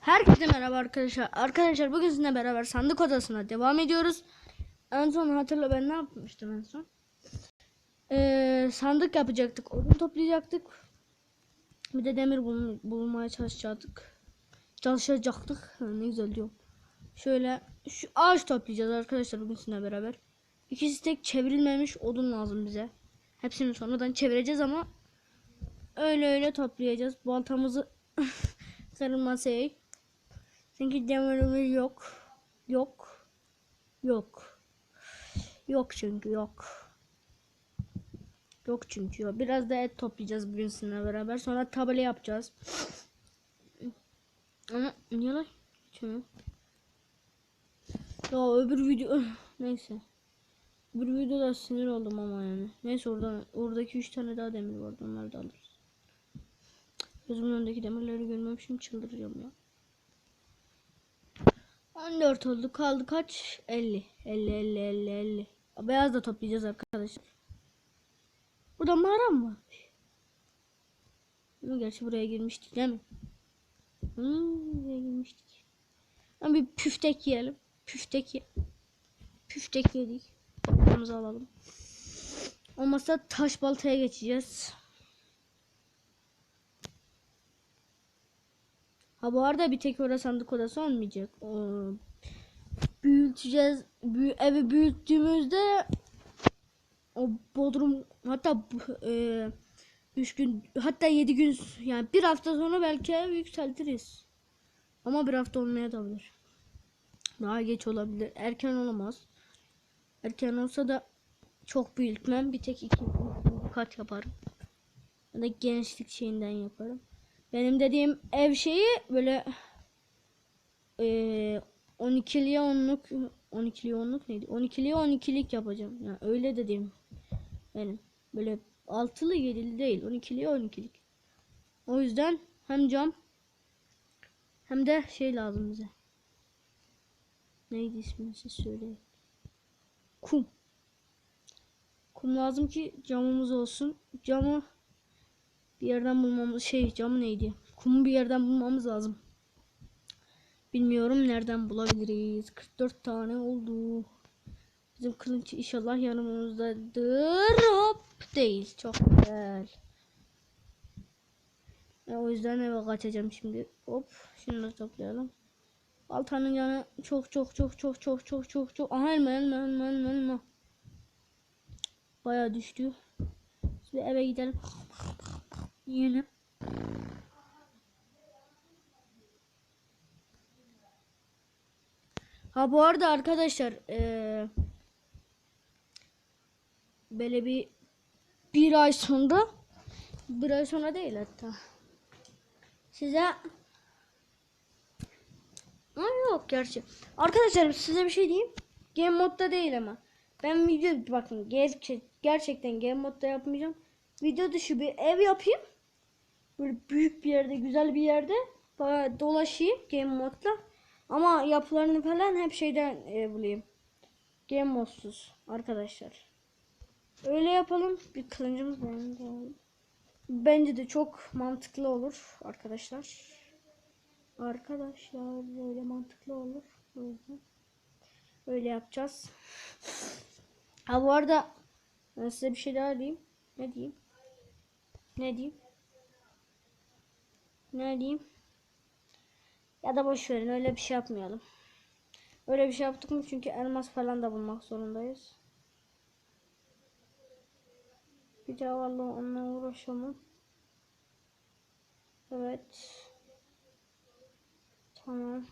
Herkese merhaba arkadaşlar. Arkadaşlar bugün sizinle beraber sandık odasına devam ediyoruz. En son hatırla ben ne yapmıştım en son? Ee, sandık yapacaktık. Odun toplayacaktık. Bir de demir bul bulmaya çalışacaktık. Çalışacaktık. Ne güzel diyorum. Şöyle şu ağaç toplayacağız arkadaşlar bugün sizinle beraber. İkisi tek çevrilmemiş odun lazım bize. Hepsini sonradan çevireceğiz ama öyle öyle toplayacağız. Baltamızı kırmasayı. Çünkü demirimiz yok. Yok. Yok. Yok çünkü yok. Yok çünkü yok. Biraz da et toplayacağız bugün sizinle beraber. Sonra tabela yapacağız. Ama niye lan? Şunu. Ya öbür video neyse. Öbür videoda sinir oldum ama yani. Neyse oradan oradaki 3 tane daha demir vardı. Onları da alırız. Gözümün önündeki demirleri görmemişim çıldıracağım ya. 14 oldu. Kaldı kaç? 50. 50 50 50 50. Beyaz da toplayacağız arkadaşlar. Burada mağara mı? Ama gerçi buraya girmiştik değil mi? Hmm, buraya girmiştik. Ama bir püftek yiyelim. Püftek ye. Püftek yedik. Baltamızı alalım. Olmazsa taş baltaya geçeceğiz. Ha bu arada bir tek orası sandık odası olmayacak. O, büyüteceğiz. Büyü, evi büyüttüğümüzde o bodrum hatta e, gün hatta yedi gün yani bir hafta sonra belki ev yükseltiriz. Ama bir hafta olmaya da bilir. Daha geç olabilir. Erken olamaz. Erken olsa da çok büyütmem. Bir tek iki kat yaparım. Ya da gençlik şeyinden yaparım. Benim dediğim ev şeyi böyle eee 12'liye 10'luk 12'liye 10'luk neydi? 12'liye 12'lik yapacağım. Yani öyle dediğim benim. Böyle 6'lı 7'li değil. 12'liye 12'lik. O yüzden hem cam hem de şey lazım bize. Neydi ismini siz söyleyin. Kum. Kum lazım ki camımız olsun. Camı bir yerden bulmamız şey camı neydi? Kumu bir yerden bulmamız lazım. Bilmiyorum nereden bulabiliriz. 44 tane oldu. Bizim kılıç inşallah yanımızdadır. Hop değil. Çok güzel. E, o yüzden eve kaçacağım şimdi. Hop şunu toplayalım. Baltanın yanı çok çok çok çok çok çok çok çok. Aha elma elma elma elma elma. Baya düştü. Şimdi eve gidelim. Yiyelim. Ha bu arada arkadaşlar eee böyle bir bir ay sonra bir ay sonra değil hatta. Size Ama yok gerçi. Arkadaşlar size bir şey diyeyim. Game modda değil ama. Ben video bakın gerçek, gerçekten game modda yapmayacağım. Video dışı bir ev yapayım böyle büyük bir yerde güzel bir yerde bayağı dolaşayım game modla ama yapılarını falan hep şeyden e, bulayım. Game modsuz arkadaşlar. Öyle yapalım. Bir kılıncımız bence de çok mantıklı olur arkadaşlar. Arkadaşlar böyle mantıklı olur. Öyle yapacağız. Ha bu arada size bir şey daha diyeyim. Ne diyeyim? Ne diyeyim? Ne diyeyim? Ya da boş verin öyle bir şey yapmayalım. Öyle bir şey yaptık mı çünkü elmas falan da bulmak zorundayız. Bir daha vallahi onunla uğraşamam. Evet. Tamam.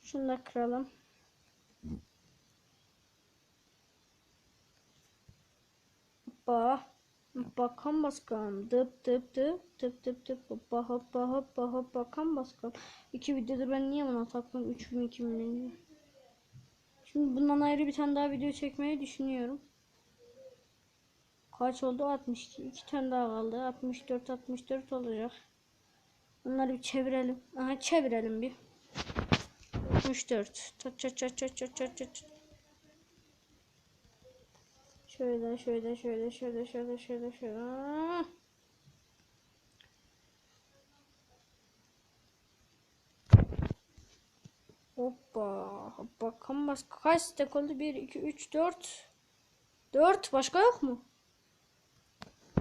Şunu da kıralım. Hoppa. Bakan baskam. Dıp dıp dıp dıp dıp dıp hoppa hoppa hoppa hoppa kan baskam. İki videodur ben niye buna taktım? 3 mü 2 mi? Şimdi bundan ayrı bir tane daha video çekmeyi düşünüyorum. Kaç oldu? 62. 2 tane daha kaldı. 64 64 olacak. Bunları bir çevirelim. Aha çevirelim bir. 64. Çat çat çat çat çat çat çat. Şöyle şöyle şöyle şöyle şöyle şöyle şöyle. Hoppa. Bakalım başka kaç stack oldu? 1, 2, 3, 4. 4. Başka yok mu?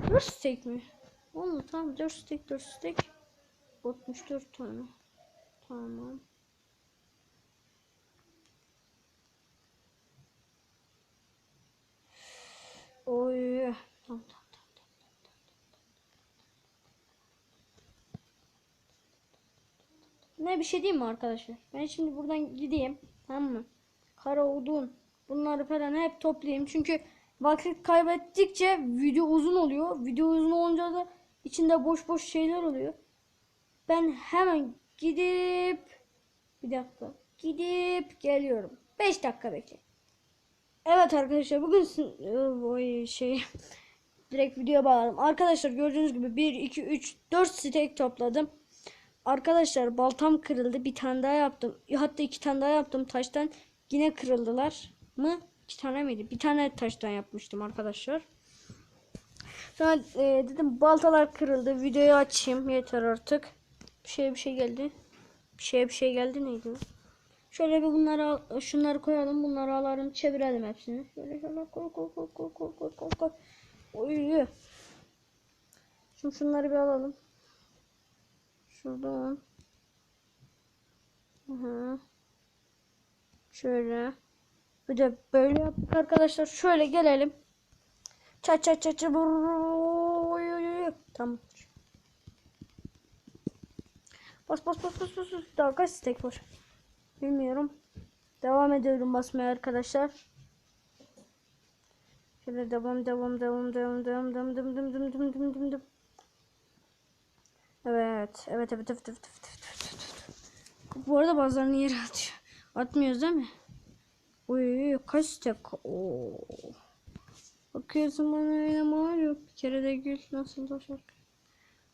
4 stack mi? Oldu tamam. 4 stack 4 stack. 64 tane. Tamam. Ne bir şey diyeyim mi arkadaşlar? Ben şimdi buradan gideyim. Tamam mı? Kara odun. Bunları falan hep toplayayım. Çünkü vakit kaybettikçe video uzun oluyor. Video uzun olunca da içinde boş boş şeyler oluyor. Ben hemen gidip bir dakika gidip geliyorum. 5 dakika bekle. Evet arkadaşlar bugün sin- Oy, şey direkt videoya bağladım. Arkadaşlar gördüğünüz gibi 1 2 3 4 steak topladım. Arkadaşlar baltam kırıldı. Bir tane daha yaptım. Hatta iki tane daha yaptım taştan. Yine kırıldılar mı? İki tane miydi? Bir tane taştan yapmıştım arkadaşlar. Sonra e, dedim baltalar kırıldı. Videoyu açayım. Yeter artık. Bir şey bir şey geldi. Bir şey bir şey geldi neydi? Şöyle bir bunları al, şunları koyalım. Bunları alalım. Çevirelim hepsini. Şöyle şöyle koy koy koy koy koy koy koy koy. Oy. Şimdi şunları bir alalım. Şuradan. Aha. Şöyle. Bir de böyle yaptık arkadaşlar. Şöyle gelelim. Ça ça ça ça. Oy, oy, oy. Tamam. Bas bas bas bas bas. Daha kaç stack var? Bilmiyorum. Devam ediyorum basmaya arkadaşlar. Şöyle devam devam devam devam devam devam devam devam devam devam devam devam. Evet. Evet evet evet evet evet evet. evet. Bu arada bazılarını yere atıyor. Atmıyoruz değil mi? Uy kaç stack? Oo. Bakıyorsun bana öyle yok. Bir kere de gül. Nasıl da şarkı?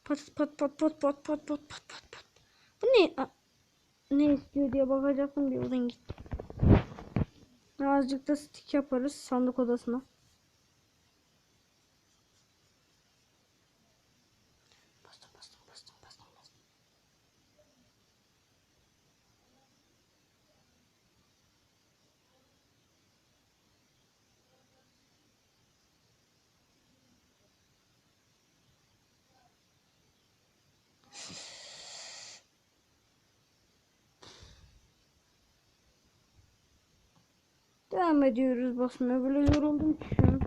Pat pat pat pat pat pat pat pat pat pat. Bu ne? A- ne istiyor diye bakacaktım bir oradan gitti. Azıcık da stick yaparız sandık odasına. Devam ediyoruz basmaya. Böyle yoruldum ki şu an.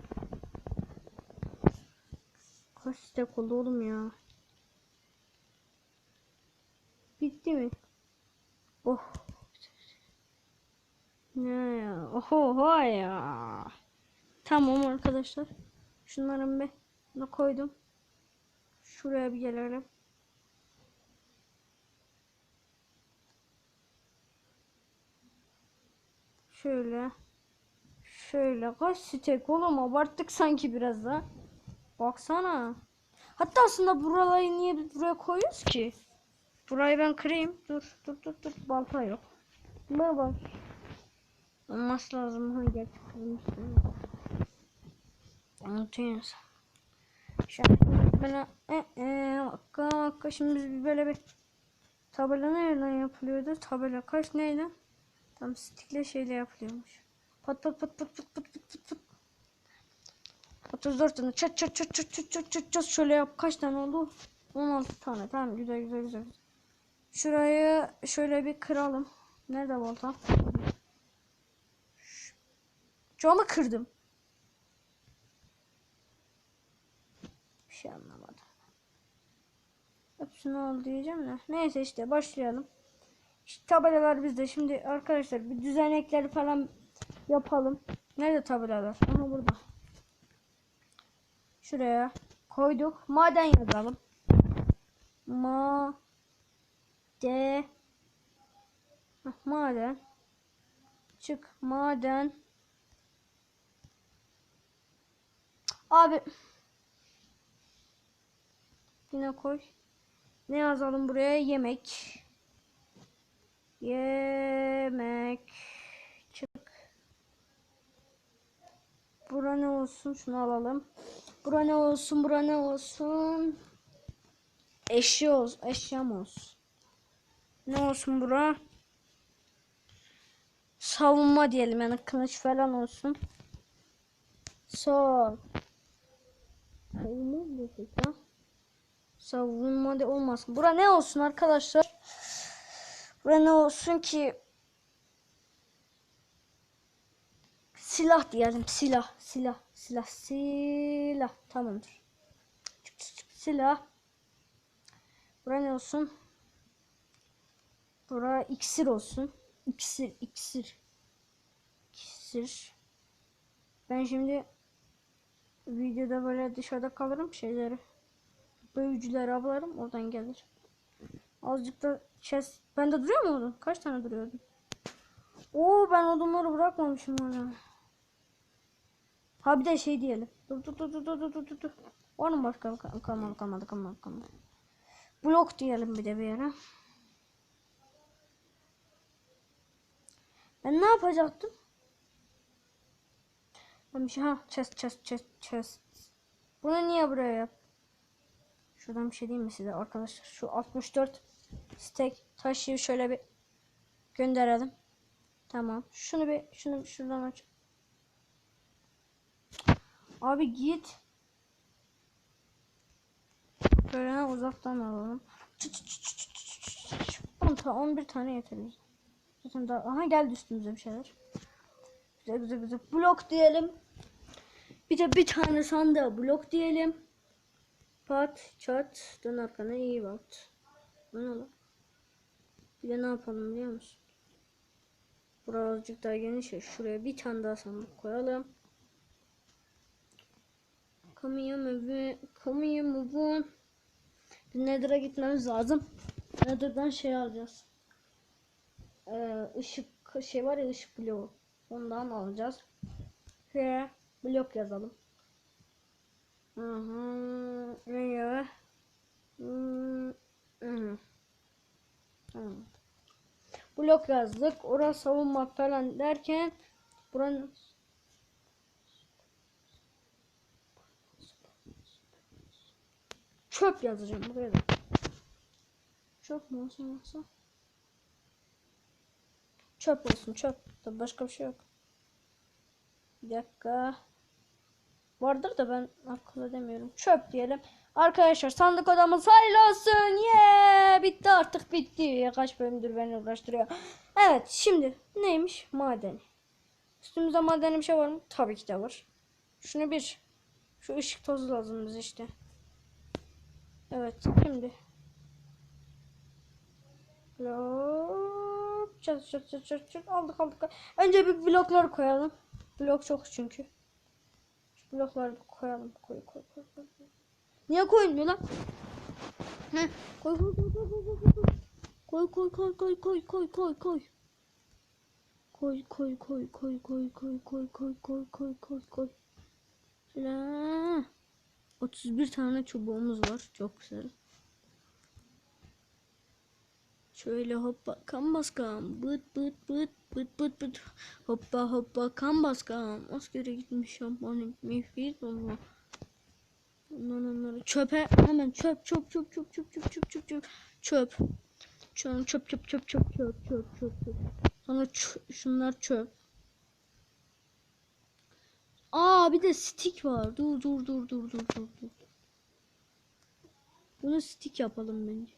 Kaç stack oldu oğlum ya. Bitti mi? Oh. Ne ya? Oho ya. Tamam arkadaşlar. Şunların bir bunu koydum. Şuraya bir gelelim. Şöyle. Şöyle kaç stek oğlum abarttık sanki biraz da. Baksana. Hatta aslında buraları niye buraya koyuyoruz ki? Burayı ben kırayım. Dur dur dur dur. Balta yok. Buna bak. Olması lazım. Ha gerçi kırmıştım. Unutuyorsun. Şimdi böyle e, e, dakika, dakika. Şimdi biz böyle bir tabela nereden yapılıyordu? Tabela kaç neydi? Tam stikle şeyle yapılıyormuş. Pat pat pat pat pat pat pat pat pat. 34 tane çat çat çat çat çat çat çat çat şöyle yap kaç tane oldu? 16 tane tamam güzel güzel güzel. Şurayı şöyle bir kıralım. Nerede balta? Ş- Camı kırdım. Bir şey anlamadım. Hepsini al diyeceğim de. Neyse işte başlayalım. İşte tabelalar bizde. Şimdi arkadaşlar bir düzenekleri falan yapalım. Nerede tabelalar? Aha burada. Şuraya koyduk. Maden yazalım. Ma de Hah, maden çık maden abi yine koy ne yazalım buraya yemek yemek çık bura ne olsun şunu alalım bura ne olsun bura ne olsun eşya olsun eşyam olsun ne olsun bura savunma diyelim yani kılıç falan olsun. Sol. Savunma da olmasın. Bura ne olsun arkadaşlar? Bura ne olsun ki? Silah diyelim. Silah. Silah. Silah. Silah. Tamamdır. Silah. Bura ne olsun? Bura iksir olsun. İksir. iksir. İksir. Ben şimdi videoda böyle dışarıda kalırım şeyleri. Büyücüleri avlarım oradan gelir. Azıcık da chest. Bende duruyor mu odun? Kaç tane duruyordu? Oo ben odunları bırakmamışım orada. Ha bir de şey diyelim. Dur dur dur dur dur dur dur dur. Mı başka Kal- kalmadı kalmadı kalmadı kalmadı. Blok diyelim bir de bir yere. Ben ne yapacaktım? Ben bir şey ha chest chest chest chest. Bunu niye buraya yap? Şuradan bir şey diyeyim mi size arkadaşlar? Şu 64 stack taşı şöyle bir gönderelim. Tamam. Şunu bir şunu şuradan aç. Abi git. Böyle uzaktan alalım. Çıt çıt çıt çıt çıt çıt çıt. 10 ta 11 tane yeter bize. Zaten daha aha geldi üstümüze bir şeyler. Güzel güzel güzel. Blok diyelim. Bir de bir tane sandığa blok diyelim. Pat çat dön arkana iyi bak. Bu ne lan? Bir de ne yapalım biliyor musun? Burası azıcık daha geniş ya. Şuraya bir tane daha sandık koyalım. Kamuya move, kamuya move. Bir Nether'a gitmemiz lazım. Nether'dan şey alacağız. Ee, ışık şey var ya ışık bloğu. Ondan alacağız. Ve blok yazalım. Hı hı. Ve hı hı. Blok yazdık. Orası savunmak falan derken buranın çöp yazacağım buraya da. Çöp mü olsun yoksa? Çöp olsun çöp. Tabii başka bir şey yok. Bir dakika. Vardır da ben akıl edemiyorum. Çöp diyelim. Arkadaşlar sandık odamız hayırlı olsun. Yeah! Bitti artık bitti. Kaç bölümdür beni uğraştırıyor. Evet şimdi neymiş? Maden. Üstümüzde madeni bir şey var mı? Tabii ki de var. Şunu bir. Şu ışık tozu lazım bize işte. Evet şimdi. Blok. Çat çat çat çat çat. Aldık aldık. Önce bir blokları koyalım. Blok çok çünkü. Şu blokları koyalım. Koy koy koy koy. Niye koymuyor lan? Heh. Koy koy koy koy koy koy koy. Koy koy koy koy koy koy koy koy. Koy koy koy koy koy koy koy koy koy koy koy koy. Şöyle. 31 tane çubuğumuz var. Çok güzel. Şöyle hoppa kan baskam bıt bıt bıt bıt bıt bıt hoppa hoppa kan baskam askere gitmiş şampuan ama ondan onları çöpe hemen çöp çöp çöp çöp çöp çöp çöp çöp çöp çöp çöp çöp çöp çöp çöp çöp çöp çöp sonra şunlar çöp Aa bir de stick var dur dur dur dur dur dur dur bunu stick yapalım bence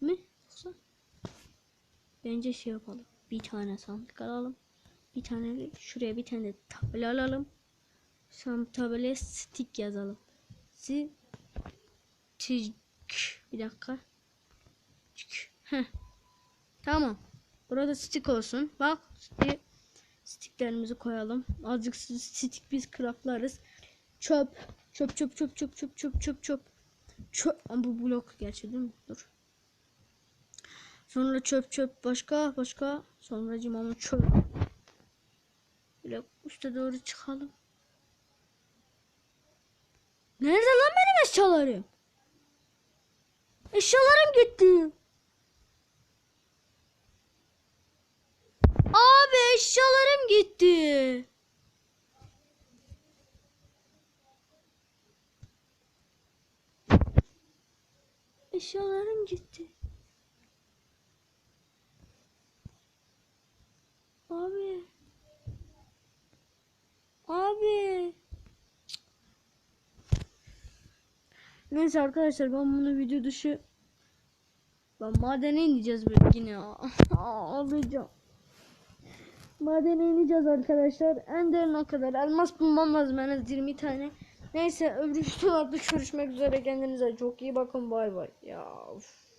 mi yoksa Bence şey yapalım. Bir tane sandık alalım. Bir tane de şuraya bir tane de tabela alalım. Sonra tabelaya stick yazalım. Stick. Bir dakika. Tamam. Burada stick olsun. Bak stick. Sticklerimizi koyalım. Azıcık stick biz craftlarız. Çöp. Çöp çöp çöp çöp çöp çöp çöp çöp. Çöp. Ama bu blok gerçi değil mi? Dur. Sonra çöp çöp başka başka. Sonra cimamı çöp. Böyle üste doğru çıkalım. Nerede lan benim eşyalarım? Eşyalarım gitti. Abi eşyalarım gitti. Eşyalarım gitti. Abi. Abi. Neyse arkadaşlar ben bunu video dışı ben madene ineceğiz böyle yine. Ağlayacağım. Madene ineceğiz arkadaşlar. En derine kadar elmas bulmam lazım en az 20 tane. Neyse öbür videolarda görüşmek üzere. Kendinize çok iyi bakın. Bay bay. Ya. of.